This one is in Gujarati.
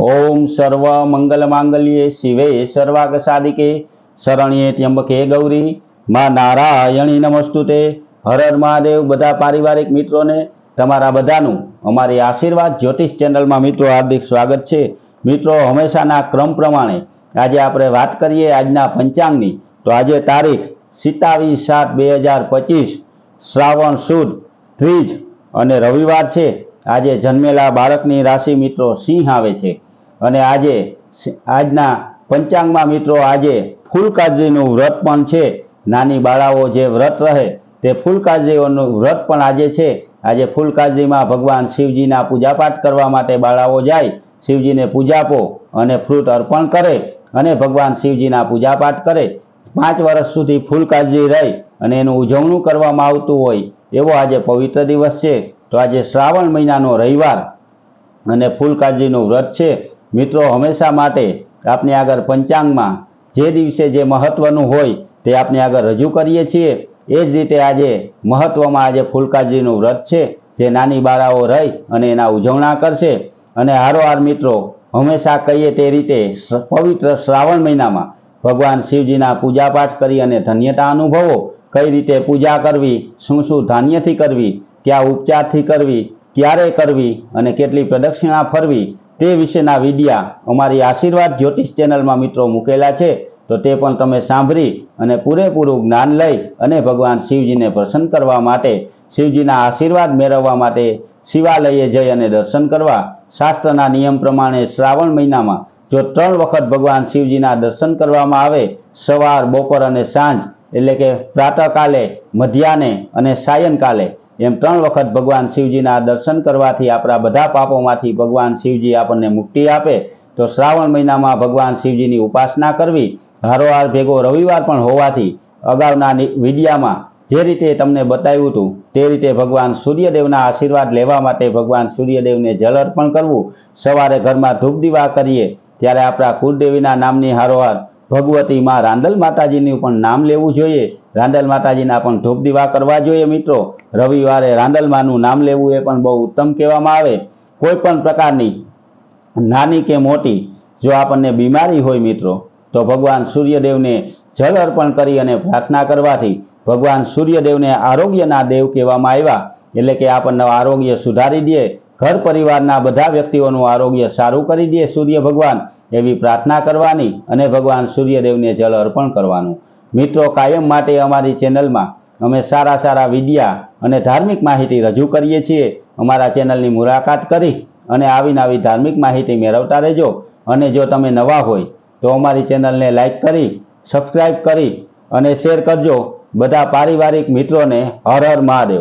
ઓમ સર્વ મંગલ માંગલ્યે શિવે સર્વાગ સાધિકે શરણ્યે ત્યંબકે ગૌરી. માં નારાયણી નમસ્તુતે. હર હર મહાદેવ. બધા પારિવારિક મિત્રોને તમારા બધાનું અમારી આશીર્વાદ જ્યોતિષ ચેનલમાં મિત્રો હાર્દિક સ્વાગત છે. મિત્રો, હંમેશાના ક્રમ પ્રમાણે આજે આપણે વાત કરીએ આજના પંચાંગની. તો આજે તારીખ સિત્તાવીસ સાત બે હજાર પચીસ, શ્રાવણ સુદ, ત્રીજ અને રવિવાર છે. આજે જન્મેલા બાળકની રાશિ મિત્રો સિંહ આવે છે. અને આજે આજના પંચાંગમાં મિત્રો આજે ફૂલકાજરીનું વ્રત પણ છે. નાની બાળાઓ જે વ્રત રહે તે ફૂલકાજરીઓનું વ્રત પણ આજે છે. આજે ફૂલકાજરીમાં ભગવાન શિવજીના પૂજાપાઠ કરવા માટે બાળાઓ જાય, શિવજીને પૂજા આપો અને ફ્રૂટ અર્પણ કરે અને ભગવાન શિવજીના પૂજાપાઠ કરે. પાંચ વર્ષ સુધી ફૂલકાજરી રહી અને એનું ઉજવણું કરવામાં આવતું હોય એવો આજે પવિત્ર દિવસ છે. તો આજે શ્રાવણ મહિનાનો રવિવાર અને ફૂલકાજીનું વ્રત છે. મિત્રો, હંમેશા માટે આપની આગળ પંચાંગમાં જે દિવસે જે મહત્વનું હોય તે આપની આગળ રજૂ કરીએ છીએ. એ જ રીતે આજે મહત્વમાં આજે ફૂલકાજીનું વ્રત છે. જે નાની બાળાઓ રહી અને એના ઉજવણા કરશે. અને હારોહાર મિત્રો, હંમેશા કહીએ તે રીતે પવિત્ર શ્રાવણ મહિનામાં ભગવાન શિવજીના પૂજાપાઠ કરી અને ધન્યતા અનુભવો. કઈ રીતે પૂજા કરવી, શું શું ધાન્યથી કરવી, કયા ઉપચારથી કરવી, ક્યારે કરવી અને કેટલી પ્રદક્ષિણા ફરવી તે વિશેના વિડિયા અમારી આશીર્વાદ જ્યોતિષ ચેનલમાં મિત્રો મૂકેલા છે. તો તે પણ તમે સાંભળી અને પૂરેપૂરું જ્ઞાન લઈ અને ભગવાન શિવજીને પ્રસન્ન કરવા માટે, શિવજીના આશીર્વાદ મેળવવા માટે શિવાલયે જઈ અને દર્શન કરવા, શાસ્ત્રના નિયમ પ્રમાણે શ્રાવણ મહિનામાં જો ત્રણ વખત ભગવાન શિવજીના દર્શન કરવામાં આવે, સવાર, બપોર અને સાંજ, એટલે કે પ્રાતઃકાલે, મધ્યાહને અને સાયંકાલે એમ ત્રણ વખત ભગવાન શિવજીના દર્શન કરવાથી આપણા બધા પાપોમાંથી ભગવાન શિવજી આપણને મુક્તિ આપે, તો શ્રાવણ મહિનામાં ભગવાન શિવજીની ઉપાસના કરવી હારોહાર ભેગો રવિવાર પણ હોવાથી અગાઉના વિડીયામાં જે રીતે તમને બતાવ્યું હતું, તે રીતે ભગવાન સૂર્યદેવના આશીર્વાદ લેવા માટે ભગવાન સૂર્યદેવને જળ અર્પણ કરવું, સવારે ઘરમાં ધૂપ દીવા કરીએ, ત્યારે આપણા કુળદેવીના નામની હારોહાર ભગવતી માં રાંદલ માતાજીનું પણ નામ લેવું જોઈએ. રાંદલ માતાજીના પણ ધૂપ દીવા કરવા જોઈએ મિત્રો. રવિવારે રાંદલમાનું નામ લેવું એ પણ બહુ ઉત્તમ કહેવામાં આવે. કોઈ પણ પ્રકારની નાની કે મોટી જો આપણને બીમારી હોય મિત્રો, તો ભગવાન સૂર્યદેવને જળ અર્પણ કરી અને પ્રાર્થના કરવાથી ભગવાન સૂર્યદેવને આરોગ્યના દેવ કહેવામાં આવ્યા. એટલે કે આપણને આરોગ્ય સુધારી દે, ઘર પરિવારના બધા વ્યક્તિઓનું આરોગ્ય સારું કરી દે સૂર્ય ભગવાન. એવી પ્રાર્થના કરવાની અને ભગવાન સૂર્યદેવને જળ અર્પણ કરવાનું. મિત્રો, કાયમ માટે અમારી ચેનલમાં અમે સારા સારા વિડિયા અને ધાર્મિક માહિતી રજૂ કરીએ છીએ. અમારા ચેનલની મુલાકાત કરી અને આવી આવી ધાર્મિક માહિતી મેળવતા રહેજો. અને જો તમે નવા હોય, તો અમારી ચેનલને લાઇક કરી સબસ્ક્રાઈબ કરી અને શેર કરજો. બધા પારિવારિક મિત્રોને હર હર મહાદેવ.